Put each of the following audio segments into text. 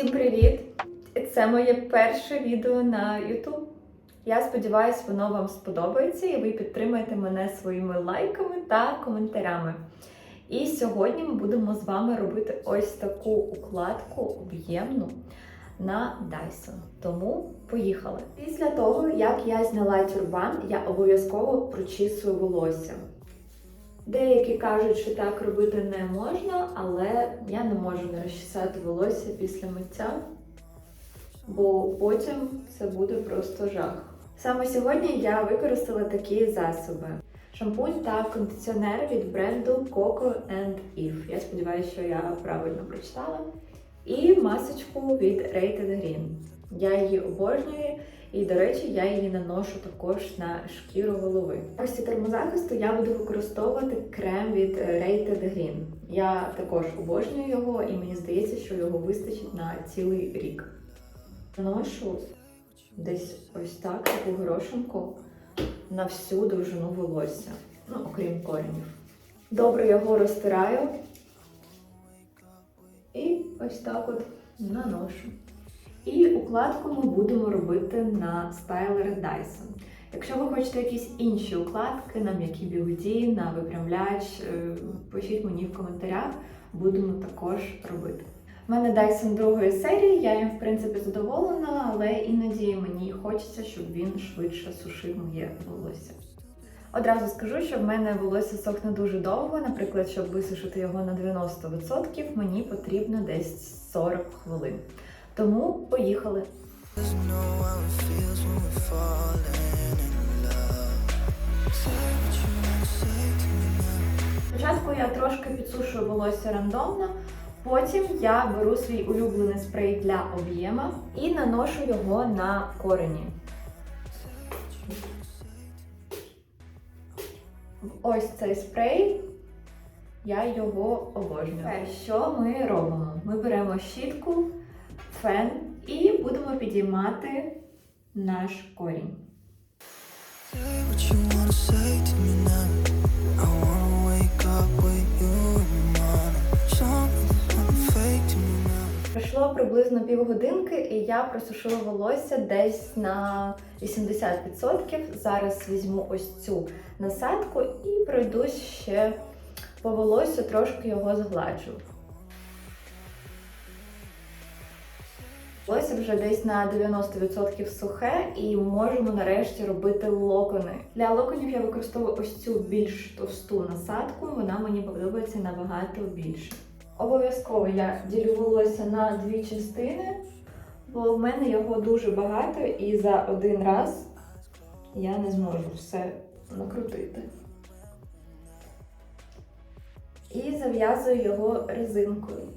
Всім привіт! Це моє перше відео на YouTube. Я сподіваюся, воно вам сподобається і ви підтримаєте мене своїми лайками та коментарями. І сьогодні ми будемо з вами робити ось таку укладку об'ємну на Dyson. Тому поїхали. Після того, як я зняла тюрбан, я обов'язково прочісую волосся. Деякі кажуть, що так робити не можна, але я не можу не розчесати волосся після миття, бо потім це буде просто жах. Саме сьогодні я використала такі засоби: шампунь та кондиціонер від бренду Coco and Eve. Я сподіваюся, що я правильно прочитала. І масочку від Rated Green. Я її обожнюю. І, до речі, я її наношу також на шкіру голови. Ось ці термозахисту я буду використовувати крем від е, Rated Green. Я також обожнюю його, і мені здається, що його вистачить на цілий рік. Наношу десь ось так, таку горошинку на всю довжину волосся, ну, окрім коренів. Добре його розтираю і ось так от наношу. І укладку ми будемо робити на стайлер Dyson. Якщо ви хочете якісь інші укладки на м'які бігуді, на випрямляч, е, пишіть мені в коментарях, будемо також робити. У мене Dyson другої серії, я їм в принципі задоволена, але іноді мені хочеться, щоб він швидше сушив моє волосся. Одразу скажу, що в мене волосся сохне дуже довго. Наприклад, щоб висушити його на 90%, мені потрібно десь 40 хвилин. Тому поїхали. Спочатку я трошки підсушую волосся рандомно, потім я беру свій улюблений спрей для об'єма і наношу його на корені. Ось цей спрей. Я його обожнюю. Що ми робимо? Ми беремо щітку, фен і будемо підіймати наш корінь. Пройшло приблизно півгодинки, і я просушила волосся десь на 80%. Зараз візьму ось цю насадку і пройдусь ще по волосю, трошки його згладжу. Волосся вже десь на 90% сухе, і можемо нарешті робити локони. Для локонів я використовую ось цю більш товсту насадку, вона мені подобається набагато більше. Обов'язково я ділю волосся на дві частини, бо в мене його дуже багато, і за один раз я не зможу все накрутити. І зав'язую його резинкою.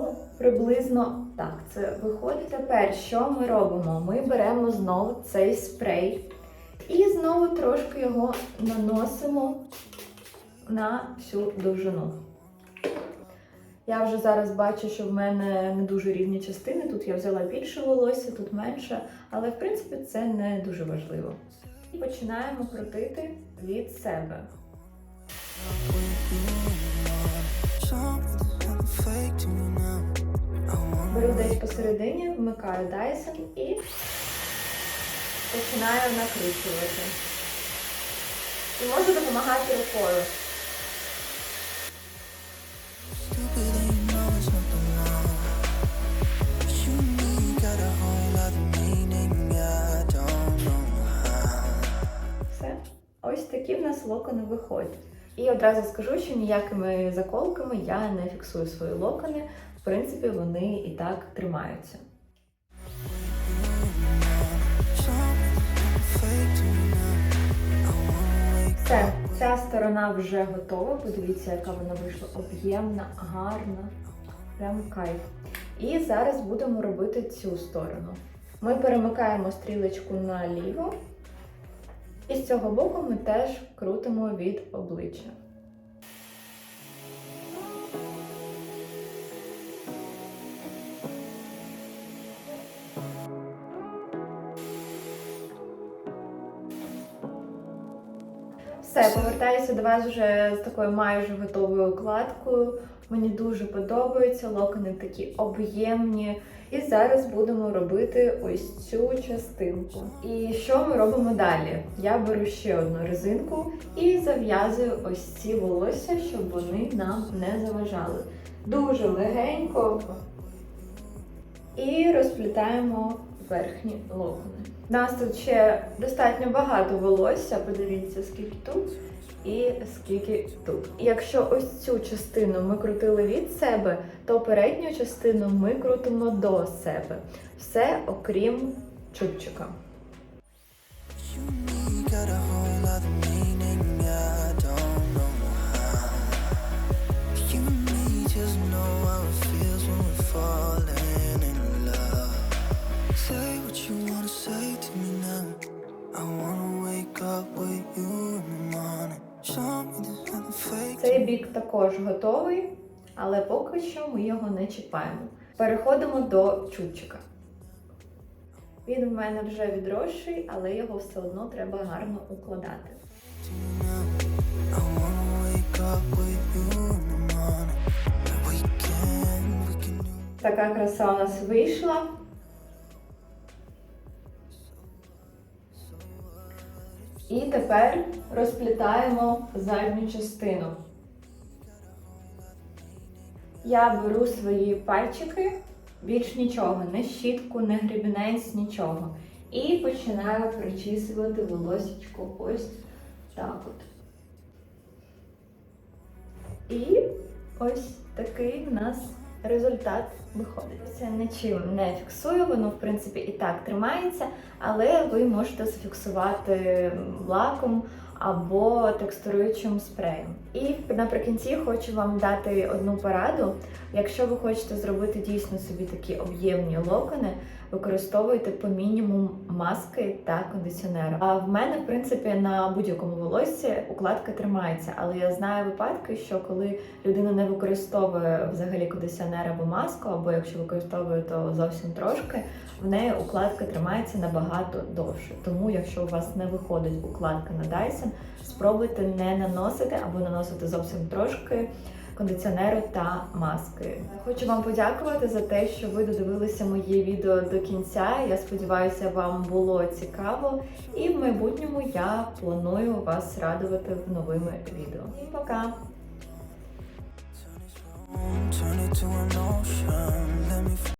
Ну, Приблизно так це виходить. Тепер що ми робимо? Ми беремо знову цей спрей і знову трошки його наносимо на всю довжину. Я вже зараз бачу, що в мене не дуже рівні частини. Тут я взяла більше волосся, тут менше, але в принципі це не дуже важливо. І починаємо крутити від себе. Беру десь посередині, вмикаю Dyson і починаю накручувати. І можу допомагати рукою. Все. Ось такі в нас локони виходять. І одразу скажу, що ніякими заколками я не фіксую свої локони. В принципі, вони і так тримаються. Все, ця сторона вже готова. Подивіться, яка вона вийшла об'ємна, гарна, прям кайф. І зараз будемо робити цю сторону. Ми перемикаємо стрілочку наліво, і з цього боку ми теж крутимо від обличчя. Все, повертаюся до вас вже з такою майже готовою укладкою. Мені дуже подобаються, локони такі об'ємні. І зараз будемо робити ось цю частинку. І що ми робимо далі? Я беру ще одну резинку і зав'язую ось ці волосся, щоб вони нам не заважали. Дуже легенько. І розплітаємо верхні локони. У нас тут ще достатньо багато волосся. Подивіться, скільки тут і скільки тут. І якщо ось цю частину ми крутили від себе, то передню частину ми крутимо до себе. Все окрім чубчика. You Say what you wanna say to me now. I wanna wake up with you in the morning. Show me there's nothing fake. Цей бік також готовий, але поки що ми його не чіпаємо. Переходимо до чубчика. Він в мене вже відросший, але його все одно треба гарно укладати. Така краса у нас вийшла. І тепер розплітаємо задню частину. Я беру свої пальчики, більш нічого, не щітку, не грібінець, нічого. І починаю причісувати волосечко ось так от. І ось такий в нас результат виходить. Це нічим не фіксую, воно в принципі і так тримається, але ви можете зафіксувати лаком або текстуруючим спреєм. І наприкінці хочу вам дати одну пораду. Якщо ви хочете зробити дійсно собі такі об'ємні локони, використовуйте по мінімум маски та кондиціонера. А в мене, в принципі, на будь-якому волоссі укладка тримається, але я знаю випадки, що коли людина не використовує взагалі кондиціонер або маску, або якщо використовує, то зовсім трошки, в неї укладка тримається набагато довше. Тому, якщо у вас не виходить укладка на Dyson, спробуйте не наносити або наносити зовсім трошки кондиціонеру та маски. Хочу вам подякувати за те, що ви додивилися моє відео до кінця. Я сподіваюся, вам було цікаво, і в майбутньому я планую вас радувати новими відео. Всім пока!